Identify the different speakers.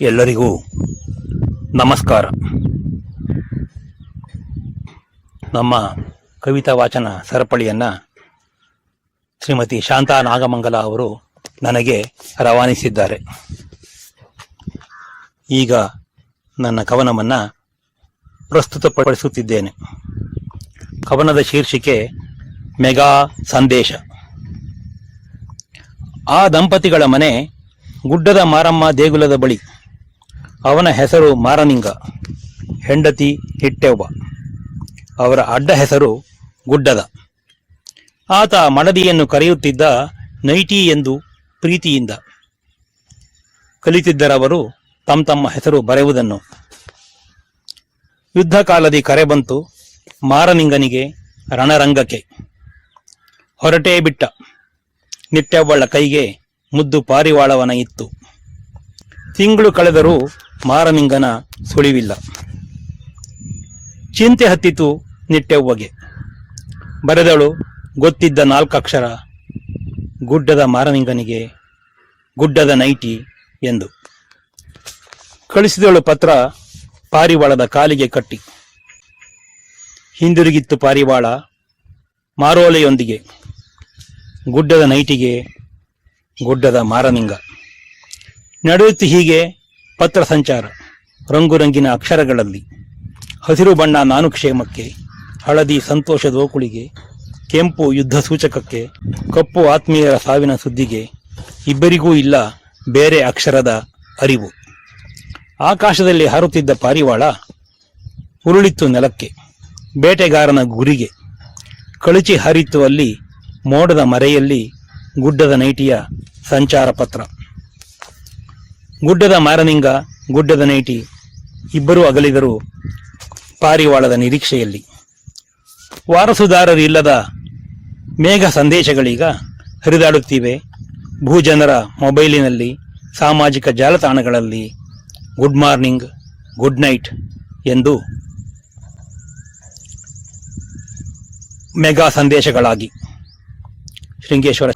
Speaker 1: ಎಲ್ಲರಿಗೂ ನಮಸ್ಕಾರ. ನಮ್ಮ ಕವಿತಾ ವಾಚನ ಸರಪಳಿಯನ್ನು ಶ್ರೀಮತಿ ಶಾಂತಾ ನಾಗಮಂಗಲ ಅವರು ನನಗೆ ರವಾನಿಸಿದ್ದಾರೆ. ಈಗ ನನ್ನ ಕವನವನ್ನು ಪ್ರಸ್ತುತಪಡಿಸುತ್ತಿದ್ದೇನೆ. ಕವನದ ಶೀರ್ಷಿಕೆ ಮೆಗಾ ಸಂದೇಶ. ಆ ದಂಪತಿಗಳ ಮನೆ ಗುಡ್ಡದ ಮಾರಮ್ಮ ದೇಗುಲದ ಬಳಿ. ಅವನ ಹೆಸರು ಮಾರನಿಂಗ, ಹೆಂಡತಿ ಹಿಟ್ಟೆವ್ವ. ಅವರ ಅಡ್ಡ ಹೆಸರು ಗುಡ್ಡದ. ಆತ ಮಡದಿಯನ್ನು ಕರೆಯುತ್ತಿದ್ದ ನೈಟಿ ಎಂದು ಪ್ರೀತಿಯಿಂದ ಕಲಿತಿದ್ದರವರು ತಮ್ಮ ತಮ್ಮ ಹೆಸರು ಬರೆಯುವುದನ್ನು. ಯುದ್ಧ ಕಾಲದಿ ಕರೆ ಬಂತು ಮಾರನಿಂಗನಿಗೆ ರಣರಂಗಕ್ಕೆ. ಹೊರಟೇ ಬಿಟ್ಟ. ನಿಟ್ಟೆವ್ವಳ ಕೈಗೆ ಮುದ್ದು ಪಾರಿವಾಳವನ ಇತ್ತು. ತಿಂಗಳು ಕಳೆದರೂ ಮಾರನಿಂಗನ ಸುಳಿವಿಲ್ಲ. ಚಿಂತೆ ಹತ್ತಿತು ನಿಟ್ಟೆವ್ವಗೆ. ಬರೆದಳು, ಗೊತ್ತಿದ್ದ ನಾಲ್ಕಕ್ಷರ ಗುಡ್ಡದ ಮಾರನಿಂಗನಿಗೆ ಗುಡ್ಡದ ನೈಟಿ ಎಂದು. ಕಳಿಸಿದಳು ಪತ್ರ ಪಾರಿವಾಳದ ಕಾಲಿಗೆ ಕಟ್ಟಿ. ಹಿಂದಿರುಗಿತ್ತು ಪಾರಿವಾಳ ಮಾರೋಲೆಯೊಂದಿಗೆ. ಗುಡ್ಡದ ನೈಟಿಗೆ ಗುಡ್ಡದ ಮಾರನಿಂಗ. ನಡೆಯುತ್ತಿ ಹೀಗೆ ಪತ್ರ ಸಂಚಾರ, ರಂಗುರಂಗಿನ ಅಕ್ಷರಗಳಲ್ಲಿ, ಹಸಿರು ಬಣ್ಣ ನಾನು ಕ್ಷೇಮಕ್ಕೆ ಹಳದಿ ಸಂತೋಷದ ಓಕುಳಿಗೆ ಕೆಂಪು ಯುದ್ಧ ಸೂಚಕಕ್ಕೆ, ಕಪ್ಪು ಆತ್ಮೀಯರ ಸಾವಿನ ಸುದ್ದಿಗೆ, ಇಬ್ಬರಿಗೂ ಇಲ್ಲ ಬೇರೆ ಅಕ್ಷರದ ಅರಿವು. ಆಕಾಶದಲ್ಲಿ ಹಾರುತ್ತಿದ್ದ ಪಾರಿವಾಳ, ಉರುಳಿತ್ತು ನೆಲಕ್ಕೆ, ಬೇಟೆಗಾರನ ಗುರಿಗೆ, ಕಳಚಿ ಹಾರಿತ್ತು ಅಲ್ಲಿ ಮೋಡದ ಮರೆಯಲ್ಲಿ ಗುಡ್ಡದ ನೈಟಿಯ ಸಂಚಾರ ಪತ್ರ. ಗುಡ್ಡದ ಮಾರನಿಂಗ, ಗುಡ್ಡದ ನೈಟಿ ಇಬ್ಬರೂ ಅಗಲಿದರು ಪಾರಿವಾಳದ ನಿರೀಕ್ಷೆಯಲ್ಲಿ. ವಾರಸುದಾರರಿಲ್ಲದ ಮೇಘ ಸಂದೇಶಗಳೀಗ ಹರಿದಾಡುತ್ತಿವೆ. ಭೂಜನರ ಮೊಬೈಲಿನಲ್ಲಿ ಸಾಮಾಜಿಕ ಜಾಲತಾಣಗಳಲ್ಲಿ ಗುಡ್ ಮಾರ್ನಿಂಗ್, ಗುಡ್ ನೈಟ್ ಎಂದು ಮೆಗಾ ಸಂದೇಶಗಳಾಗಿ. ಶೃಂಗೇಶ್ವರ